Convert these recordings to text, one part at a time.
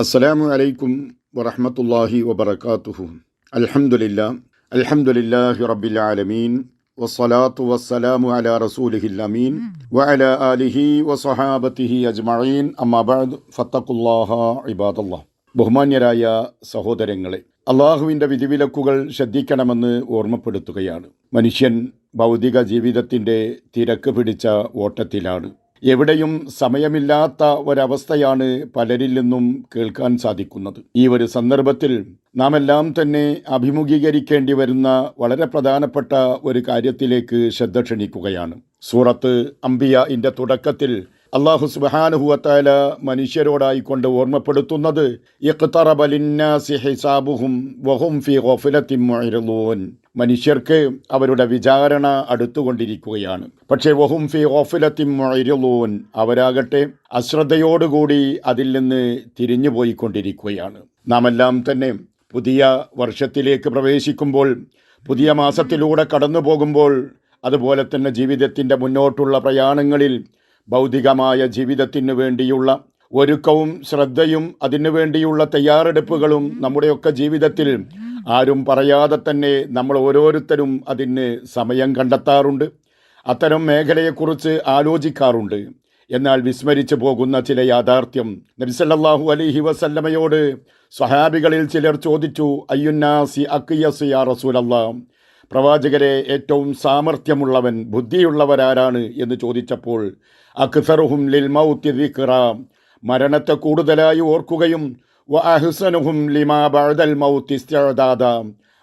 അസ്സലാമു അലൈക്കും വറഹമത്തല്ലാഹി വബറകാതുഹു. അൽഹമുല്ല അൽഹംദുലില്ലാഹി റബ്ബിൽ ആലമീൻ. വസ്സലാത്തു വസ്സലാമു അല റസൂലിഹിൽ അമീൻ. വഅലാ ആലിഹി വസഹാബത്തിഹി അജ്മഈൻ. അമ്മാ ബഅദ്. ഫത്തഖുല്ലാഹ ഇബാദല്ലാഹ്. ബഹുമാന്യരായ സഹോദരങ്ങളെ അള്ളാഹുവിന്റെ വിധിവിലക്കുകൾ ശ്രദ്ധിക്കണമെന്ന് ഓർമ്മപ്പെടുത്തുകയാണ്. മനുഷ്യൻ ഭൗതിക ജീവിതത്തിന്റെ തിരക്ക് പിടിച്ച ഓട്ടത്തിലാണ്. എവിടെയും സമയമില്ലാത്ത ഒരവസ്ഥയാണ് പലരിൽ നിന്നും കേൾക്കാൻ സാധിക്കുന്നത്. ഈ ഒരു സന്ദർഭത്തിൽ നാം എല്ലാം തന്നെ അഭിമുഖീകരിക്കേണ്ടി വരുന്ന വളരെ പ്രധാനപ്പെട്ട ഒരു കാര്യത്തിലേക്ക് ശ്രദ്ധ ക്ഷണിക്കുകയാണ്. സൂറത്ത് അംബിയ ഇന്റെ തുടക്കത്തിൽ അള്ളാഹു സുബാനുഹുവത്തായ മനുഷ്യരോടായിക്കൊണ്ട് ഓർമ്മപ്പെടുത്തുന്നത് ഇഖ്തറബലിന്നാസി ഹിസാബുഹും വഹും ഫി ഗഫലത്തിൻ മുഅ്രിളൂൻ മനുഷ്യർക്ക് അവരുടെ വിചാരണ അടുത്തുകൊണ്ടിരിക്കുകയാണ്. പക്ഷേ വഹും ഫി ഗഫലത്തിൻ മുഅ്രിളൂൻ അവരാകട്ടെ അശ്രദ്ധയോടുകൂടി അതിൽ നിന്ന് തിരിഞ്ഞു പോയിക്കൊണ്ടിരിക്കുകയാണ് നാം എല്ലാം തന്നെ പുതിയ വർഷത്തിലേക്ക് പ്രവേശിക്കുമ്പോൾ പുതിയ മാസത്തിലൂടെ കടന്നു പോകുമ്പോൾ അതുപോലെ തന്നെ ജീവിതത്തിന്റെ മുന്നോട്ടുള്ള പ്രയാണങ്ങളിൽ ഭൗതികമായ ജീവിതത്തിന് വേണ്ടിയുള്ള ഒരുക്കവും ശ്രദ്ധയും അതിനു വേണ്ടിയുള്ള തയ്യാറെടുപ്പുകളും നമ്മുടെയൊക്കെ ജീവിതത്തിൽ ആരും പറയാതെ തന്നെ നമ്മൾ ഓരോരുത്തരും അതിന് സമയം കണ്ടെത്താറുണ്ട്. അത്തരം മേഖലയെക്കുറിച്ച് ആലോചിക്കാറുണ്ട്. എന്നാൽ വിസ്മരിച്ചു പോകുന്ന ചില യാഥാർത്ഥ്യം. നബിസല്ലാഹു അലൈഹി വസല്ലമയോട് സ്വഹാബികളിൽ ചിലർ ചോദിച്ചു അയ്യുന്നാസി അക്കിയസ് യാ റസൂലല്ലാ? പ്രവാചകരെ ഏറ്റവും സാമർഥ്യമുള്ളവൻ ബുദ്ധിയുള്ളവരാരാണ്? എന്ന് ചോദിച്ചപ്പോൾ അക്സറുഹും ലിൽ മൗത്തി മരണത്തെ കൂടുതലായി ഓർക്കുകയും വ അഹ്സനുഹും ലിമാ ബഅദൽ മൗത്തിസ്ഥാദ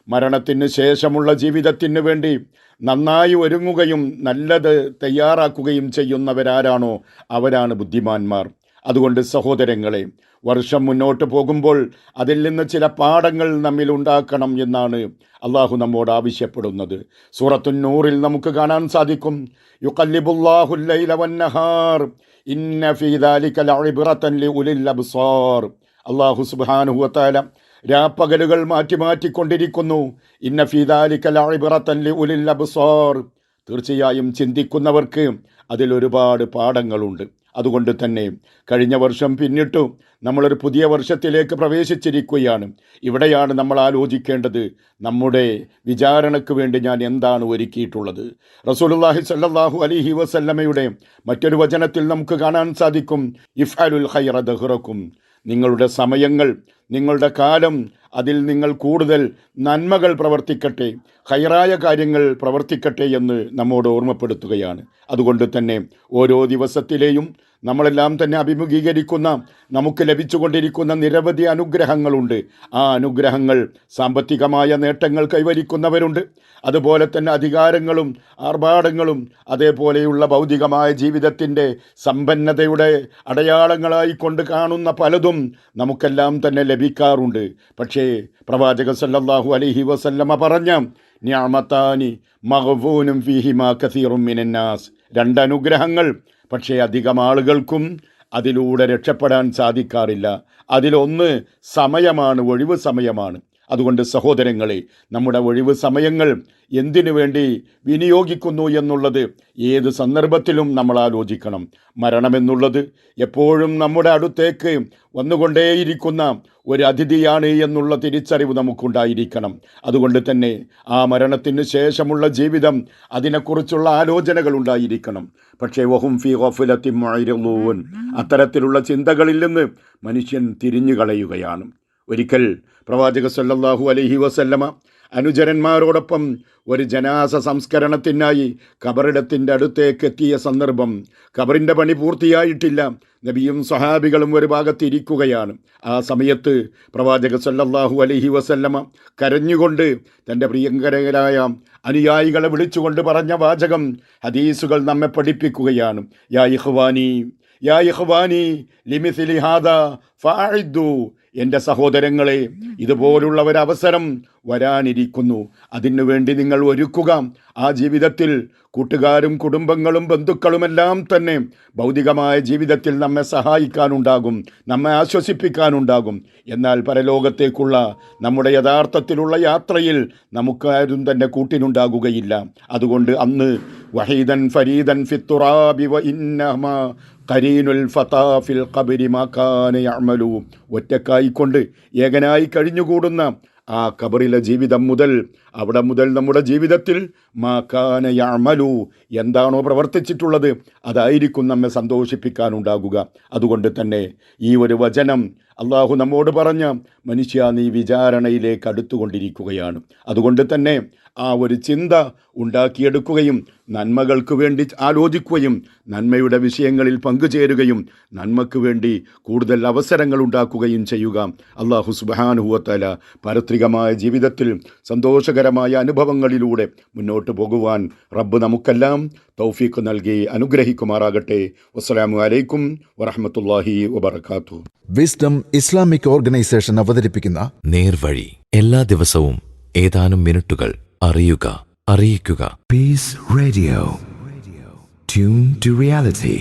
മരണത്തിന് ശേഷമുള്ള ജീവിതത്തിന് വേണ്ടി നന്നായി ഒരുങ്ങുകയും നല്ലത് തയ്യാറാക്കുകയും ചെയ്യുന്നവരാരാണോ? അവരാണ് ബുദ്ധിമാന്മാർ. അതുകൊണ്ട് സഹോദരങ്ങളെ വർഷം മുന്നോട്ട് പോകുമ്പോൾ അതിൽ നിന്ന് ചില പാഠങ്ങൾ നമ്മിൽ ഉണ്ടാക്കണം എന്നാണ് അള്ളാഹു നമ്മോട് ആവശ്യപ്പെടുന്നത്. സൂറത്തു നൂറിൽ നമുക്ക് കാണാൻ സാധിക്കും ഇന്ന അബ്സാർ. അള്ളാഹു സുബ്ഹാനഹു വതആല രാപ്പകലുകൾ മാറ്റി മാറ്റിക്കൊണ്ടിരിക്കുന്നു ഇന്ന ഫീ ദാലിക ലഇബ്റതൻ ലിഉലിൽ അബ്സാർ. തീർച്ചയായും ചിന്തിക്കുന്നവർക്ക് അതിലൊരുപാട് പാഠങ്ങളുണ്ട്. അതുകൊണ്ട് തന്നെ കഴിഞ്ഞ വർഷം പിന്നിട്ടു നമ്മളൊരു പുതിയ വർഷത്തിലേക്ക് പ്രവേശിച്ചിരിക്കുകയാണ്. ഇവിടെയാണ് നമ്മൾ ആലോചിക്കേണ്ടത് നമ്മുടെ വിചാരണയ്ക്ക് വേണ്ടി ഞാൻ എന്താണ് ഒരുക്കിയിട്ടുള്ളത്. റസൂലുള്ളാഹി സ്വല്ലല്ലാഹു അലൈഹി വസല്ലമയുടെ മറ്റൊരു വചനത്തിൽ നമുക്ക് കാണാൻ സാധിക്കും ഇഫ്അലുൽ ഖൈറ ദഹ്റക്കും നിങ്ങളുടെ സമയങ്ങൾ നിങ്ങളുടെ കാലം അതിൽ നിങ്ങൾ കൂടുതൽ നന്മകൾ പ്രവർത്തിക്കട്ടെ ഹൈറായ കാര്യങ്ങൾ പ്രവർത്തിക്കട്ടെ എന്ന് നമ്മോട് ഓർമ്മപ്പെടുത്തുകയാണ്. അതുകൊണ്ട് തന്നെ ഓരോ ദിവസത്തിലെയും നമ്മളെല്ലാം തന്നെ അഭിമുഖീകരിക്കുന്ന നമുക്ക് ലഭിച്ചുകൊണ്ടിരിക്കുന്ന നിരവധി അനുഗ്രഹങ്ങളുണ്ട്. ആ അനുഗ്രഹങ്ങൾ സാമ്പത്തികമായ നേട്ടങ്ങൾ കൈവരിക്കുന്നവരുണ്ട്. അതുപോലെ തന്നെ അധികാരങ്ങളും ആർഭാടങ്ങളും അതേപോലെയുള്ള ഭൗതികമായ ജീവിതത്തിന്റെ സമ്പന്നതയുടെ അടയാളങ്ങളായി കൊണ്ട് കാണുന്ന പലതും നമുക്കെല്ലാം തന്നെ ലഭിക്കാറുണ്ട്. പക്ഷേ പ്രവാചക സല്ലാഹു അലഹി വസല്ലമ പറഞ്ഞ ന്യാമത്താനി മഹഫൂനും ഫിഹിമ കസീറും മിനന്നാസ്. രണ്ടനുഗ്രഹങ്ങൾ. പക്ഷേ അധികം ആളുകൾക്കും അതിലൂടെ രക്ഷപ്പെടാൻ സാധിക്കാറില്ല. അതിലൊന്ന് സമയമാണ് ഒഴിവ് സമയമാണ്. അതുകൊണ്ട് സഹോദരങ്ങളെ നമ്മുടെ ഒഴിവ് സമയങ്ങൾ എന്തിനു വേണ്ടി വിനിയോഗിക്കുന്നു എന്നുള്ളത് ഏത് സന്ദർഭത്തിലും നമ്മൾ ആലോചിക്കണം. മരണമെന്നുള്ളത് എപ്പോഴും നമ്മുടെ അടുത്തേക്ക് വന്നുകൊണ്ടേയിരിക്കുന്ന ഒരു അതിഥിയാണ് എന്നുള്ള തിരിച്ചറിവ് നമുക്കുണ്ടായിരിക്കണം. അതുകൊണ്ട് തന്നെ ആ മരണത്തിന് ശേഷമുള്ള ജീവിതം അതിനെക്കുറിച്ചുള്ള ആലോചനകൾ ഉണ്ടായിരിക്കണം. പക്ഷേ വഹും ഫി ഗഫലത്തിൻ അത്തരത്തിലുള്ള ചിന്തകളിൽ നിന്ന് മനുഷ്യൻ തിരിഞ്ഞു കളയുകയാണ് ഒരിക്കൽ പ്രവാചക സല്ലാഹു അലഹി വസല്ലമ അനുചരന്മാരോടൊപ്പം ഒരു ജനാസ സംസ്കരണത്തിനായി കബറിടത്തിന്റെ അടുത്തേക്ക് എത്തിയ സന്ദർഭം കബറിന്റെ പണി പൂർത്തിയായിട്ടില്ല. നബിയും സഹാബികളും ഒരു ഭാഗത്തിരിക്കുകയാണ്. ആ സമയത്ത് പ്രവാചക സല്ലല്ലാഹു അലഹി വസല്ലമ കരഞ്ഞുകൊണ്ട് തന്റെ പ്രിയങ്കരരായ അനുയായികളെ വിളിച്ചുകൊണ്ട് പറഞ്ഞ വാചകം ഹദീസുകൾ നമ്മെ പഠിപ്പിക്കുകയാണ്. യാ ഇഹ്വാനി യാ ഇഹ്വാനി ലിമിസിലി ഫാഇദ്ദു എന്റെ സഹോദരങ്ങളെ ഇതുപോലുള്ള ഒരു അവസരം വരാനിരിക്കുന്നു. അതിനു വേണ്ടി നിങ്ങൾ ഒരുക്കുക. ആ ജീവിതത്തിൽ കൂട്ടുകാരും കുടുംബങ്ങളും ബന്ധുക്കളുമെല്ലാം തന്നെ ഭൗതികമായ ജീവിതത്തിൽ നമ്മെ സഹായിക്കാനുണ്ടാകും നമ്മെ ആശ്വസിപ്പിക്കാനുണ്ടാകും. എന്നാൽ പരലോകത്തേക്കുള്ള നമ്മുടെ യഥാർത്ഥത്തിലുള്ള യാത്രയിൽ നമുക്കാരും തന്നെ കൂട്ടിനുണ്ടാകുകയില്ല. അതുകൊണ്ട് അന്ന് വഹീദൻ ഫരീദൻ ഫിത്തുറാബിവ ഇന്നമ കരീനുൽ ഫതാ ഫിൽ കൊണ്ട് ഒറ്റക്കായിക്കൊണ്ട് ഏകനായി കഴിഞ്ഞുകൂടുന്ന ആ കബറിലെ ജീവിതം മുതൽ അവിടെ മുതൽ നമ്മുടെ ജീവിതത്തിൽ മാക്കാന യഅമലു എന്താണോ പ്രവർത്തിച്ചിട്ടുള്ളത് അതായിരിക്കും നമ്മെ സന്തോഷിപ്പിക്കാനുണ്ടാകുക. അതുകൊണ്ട് തന്നെ ഈ ഒരു വചനം അള്ളാഹു നമ്മോട് പറഞ്ഞ മനുഷ്യ നീ വിചാരണയിലേക്ക് അടുത്തുകൊണ്ടിരിക്കുകയാണ്. അതുകൊണ്ട് തന്നെ ആ ഒരു ചിന്ത ഉണ്ടാക്കിയെടുക്കുകയും നന്മകൾക്ക് വേണ്ടി ആലോചിക്കുകയും നന്മയുടെ വിഷയങ്ങളിൽ പങ്കുചേരുകയും നന്മക്ക് വേണ്ടി കൂടുതൽ അവസരങ്ങൾ ഉണ്ടാക്കുകയും ചെയ്യുക. അള്ളാഹു സുബാനുഹുവത്തല പാരത്രികമായ ജീവിതത്തിൽ സന്തോഷകരമായ അനുഭവങ്ങളിലൂടെ മുന്നോട്ട് പോകുവാൻ റബ്ബ് നമുക്കെല്ലാം തൗഫീഖ് നൽകി അനുഗ്രഹിക്കുമാറാകട്ടെ. വസ്സലാമു അലൈക്കും വറഹമത്തല്ലാഹി വബർക്കാത്തു വിസ്ഡം ഇസ്ലാമിക് ഓർഗനൈസേഷൻ അവതരിപ്പിക്കുന്ന നേർവഴി. എല്ലാ ദിവസവും ഏതാനും മിനിറ്റുകൾ അറിയുക അറിയിക്കുക. Peace radio tune to reality.